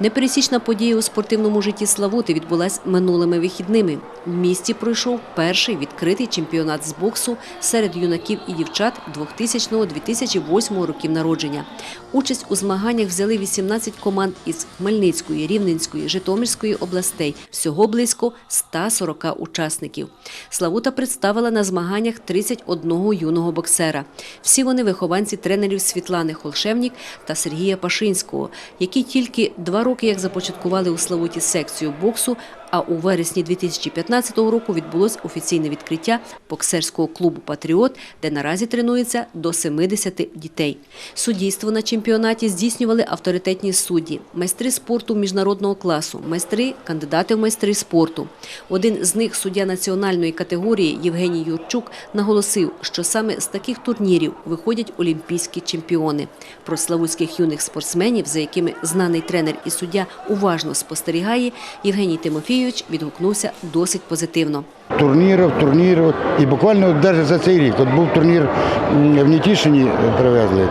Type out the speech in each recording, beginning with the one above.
Непересічна подія у спортивному житті Славути відбулась минулими вихідними. В місті пройшов перший відкритий чемпіонат з боксу серед юнаків і дівчат 2000-2008 років народження. Участь у змаганнях взяли 18 команд із Хмельницької, Рівненської, Житомирської областей. Всього близько 140 учасників. Славута представила на змаганнях 31 юного боксера. Всі вони вихованці тренерів Світлани Холшевнік та Сергія Пашинського, які тільки два роки як започаткували у Славуті секцію боксу, а у вересні 2015 року відбулось офіційне відкриття боксерського клубу Патріот, де наразі тренується до 70 дітей. Суддійство на чемпіонаті здійснювали авторитетні судді, майстри спорту міжнародного класу, майстри, кандидати в майстри спорту. Один з них, суддя національної категорії Євгеній Юрчук, наголосив, що саме з таких турнірів виходять олімпійські чемпіони. Про славутських юних спортсменів, за якими знаний тренер і суддя уважно спостерігає, Євгеній Тимофійович відгукнувся досить позитивно. турнірів, турнірів. І буквально навіть за цей рік. От був турнір в Нітішині е, привезли.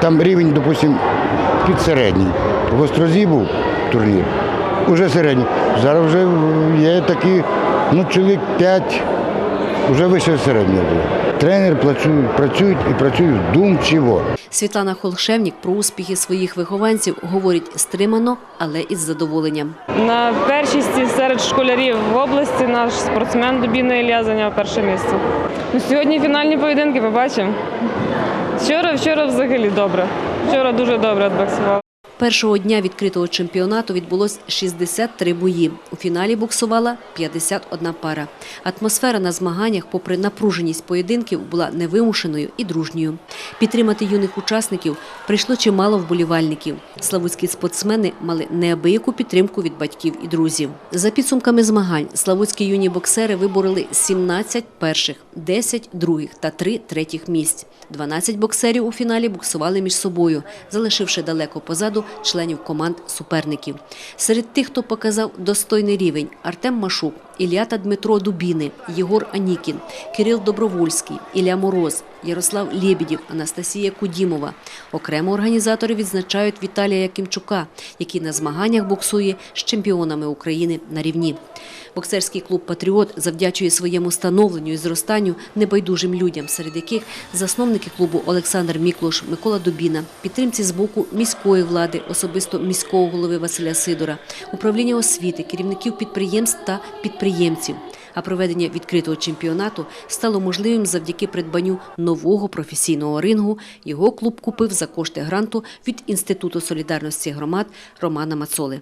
Там рівень, допустимо, підсередній. В Острозі був турнір, уже середній. Зараз вже є такі, ну, чоловік 5, вже вище середнього було. Тренери працюють, працюють і працюють вдумчиво. Світлана Холшевнік про успіхи своїх вихованців говорить стримано, але із задоволенням. На першості серед школярів в області наш спортсмен Дубіна Ілля зайняв перше місце. Ну, сьогодні фінальні поєдинки побачимо. Вчора, вчора взагалі добре. Вчора дуже добре відбоксував. Першого дня відкритого чемпіонату відбулось 63 бої. У фіналі боксувала 51 пара. Атмосфера на змаганнях, попри напруженість поєдинків, була невимушеною і дружньою. Підтримати юних учасників прийшло чимало вболівальників. Славутські спортсмени мали неабияку підтримку від батьків і друзів. За підсумками змагань, славутські юні боксери вибороли 17 перших, 10 других та 3 третіх місць. 12 боксерів у фіналі боксували між собою, залишивши далеко позаду членів команд суперників. Серед тих, хто показав достойний рівень – Артем Машук, Ілля та Дмитро Дубіни, Єгор Анікін, Кирил Добровольський, Ілля Мороз, Ярослав Лєбідів, Анастасія Кудімова. Окремо організатори відзначають Віталія Якимчука, який на змаганнях боксує з чемпіонами України на рівні. Боксерський клуб «Патріот» завдячує своєму становленню і зростанню небайдужим людям, серед яких засновники клубу Олександр Міклош, Микола Дубіна, підтримці з боку міської особисто міського голови Василя Сидора, управління освіти, керівників підприємств та підприємців. А проведення відкритого чемпіонату стало можливим завдяки придбанню нового професійного рингу. Його клуб купив за кошти гранту від Інституту солідарності громад Романа Мацоли.